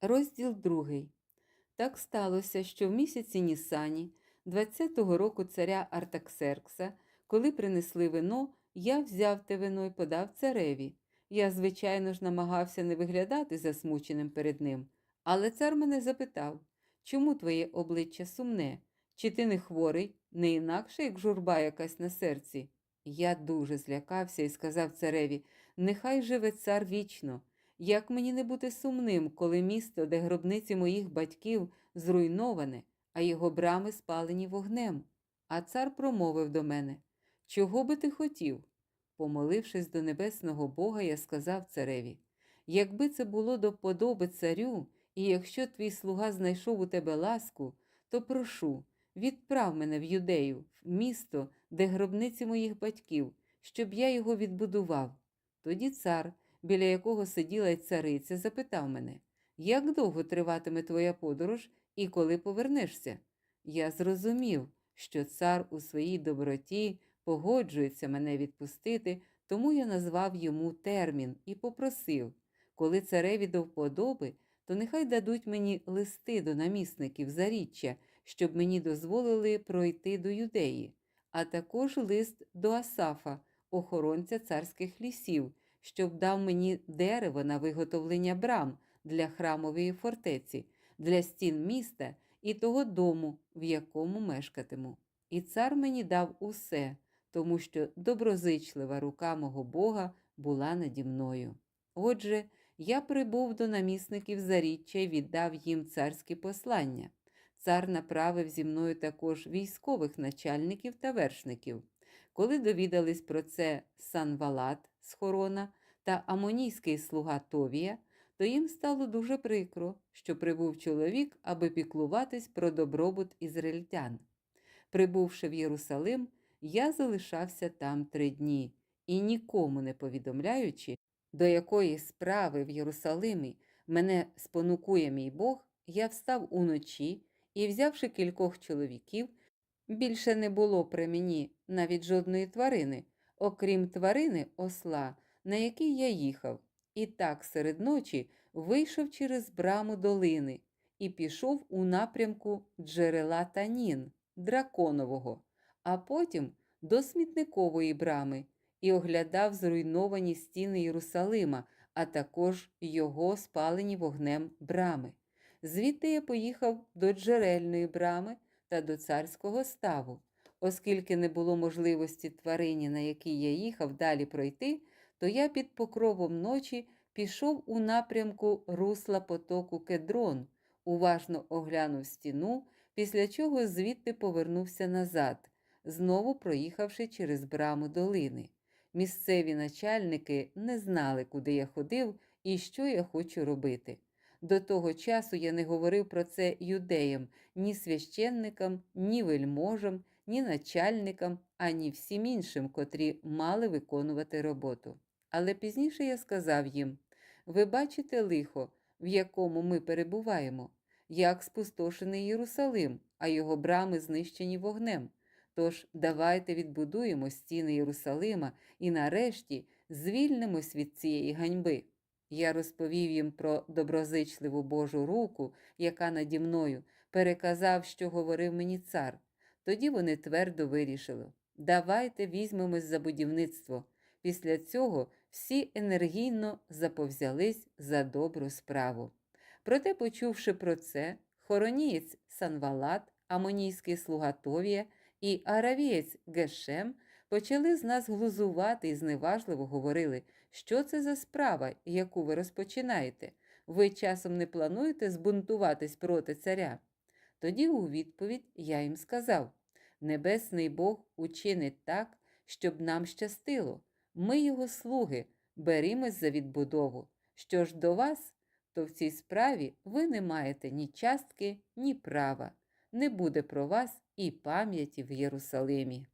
Розділ другий. Так сталося, що в місяці Нісані, 20-го року царя Артаксеркса, коли принесли вино, я взяв те вино і подав цареві. Я, звичайно ж, намагався не виглядати засмученим перед ним, але цар мене запитав, чому твоє обличчя сумне? Чи ти не хворий, не інакше, як журба якась на серці? Я дуже злякався і сказав цареві: Нехай живе цар вічно. Як мені не бути сумним, коли місто, де гробниці моїх батьків зруйноване, а його брами спалені вогнем? А цар промовив до мене: Чого би ти хотів? Помолившись до небесного Бога, я сказав цареві: Якби це було до вподоби царю, і якщо твій слуга знайшов у тебе ласку, то прошу, відправ мене в юдею, в місто, де гробниці моїх батьків, щоб я його відбудував. Тоді цар, біля якого сиділа цариця, запитав мене, як довго триватиме твоя подорож і коли повернешся? Я зрозумів, що цар у своїй доброті погоджується мене відпустити, тому я назвав йому термін і попросив, коли цареві до вподоби, то нехай дадуть мені листи до намісників заріччя, щоб мені дозволили пройти до юдеї, а також лист до Асафа, охоронця царських лісів, щоб дав мені дерево на виготовлення брам для храмової фортеці, для стін міста і того дому, в якому мешкатиму. І цар мені дав усе, тому що доброзичлива рука мого Бога була наді мною. Отже, я прибув до намісників заріччя і віддав їм царські послання. Цар направив зі мною також військових начальників та вершників. Коли довідались про це Санвалат з та амонійський слуга Товія, то їм стало дуже прикро, що прибув чоловік, аби піклуватись про добробут ізраїльтян. Прибувши в Єрусалим, я залишався там три дні і нікому не повідомляючи, до якої справи в Єрусалимі мене спонукує мій Бог, я встав уночі і, взявши кількох чоловіків, більше не було при мені навіть жодної тварини, окрім тварини осла, на якій я їхав, і так серед ночі вийшов через браму долини і пішов у напрямку джерела Танін, драконового, а потім до смітникової брами і оглядав зруйновані стіни Єрусалима, а також його спалені вогнем брами. Звідти я поїхав до джерельної брами та до царського ставу. Оскільки не було можливості тварині, на якій я їхав, далі пройти, то я під покровом ночі пішов у напрямку русла потоку Кедрон, уважно оглянув стіну, після чого звідти повернувся назад, знову проїхавши через браму долини. Місцеві начальники не знали, куди я ходив і що я хочу робити. До того часу я не говорив про це юдеям, ні священникам, ні вельможам, ні начальникам, ані всім іншим, котрі мали виконувати роботу. Але пізніше я сказав їм: ви бачите лихо, в якому ми перебуваємо, як спустошений Єрусалим, а його брами знищені вогнем. Тож давайте відбудуємо стіни Єрусалима і нарешті звільнимось від цієї ганьби. Я розповів їм про доброзичливу Божу руку, яка наді мною, переказав, що говорив мені цар. Тоді вони твердо вирішили: давайте візьмемось за будівництво. Після цього всі енергійно заповзялись за добру справу. Проте, почувши про це, хоронієць Санвалат, амонійський слуга Товія і аравієць Гешем почали з нас глузувати і зневажливо говорили, що це за справа, яку ви розпочинаєте. Ви часом не плануєте збунтуватись проти царя? Тоді у відповідь я їм сказав: Небесний Бог учинить так, щоб нам щастило. Ми, його слуги, берімось за відбудову. Що ж до вас, то в цій справі ви не маєте ні частки, ні права. Не буде про вас і пам'яті в Єрусалимі.